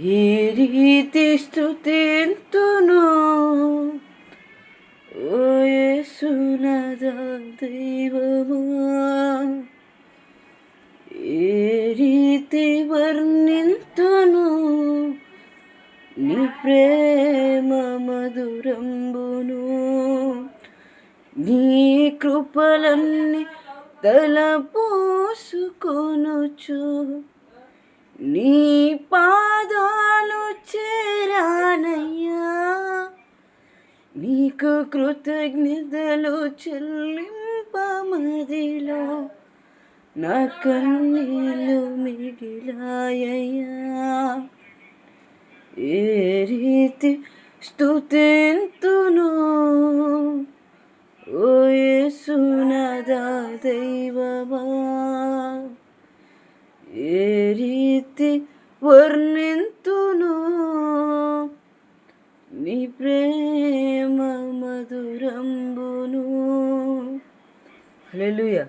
ఈ రీతి స్థుతింతును ఓ దైవమా. ఏ రీతి వర్ణింతును. నీ ప్రేమ మధురంబును. నీ కృపలన్నీ తలపోసుకొనుచు. నీ పా నీకు కృతజ్ఞతలు చెల్లింపమదిలో. నా కన్నీళ్ళు మిగిలాయయ్యా. ఏ రీతి స్తుతింతును? ఓ యేసునదా దైవమా ఏ రీతి వర్ణింతును? నీ ప్రేమ మధురంబును హల్లెలూయా.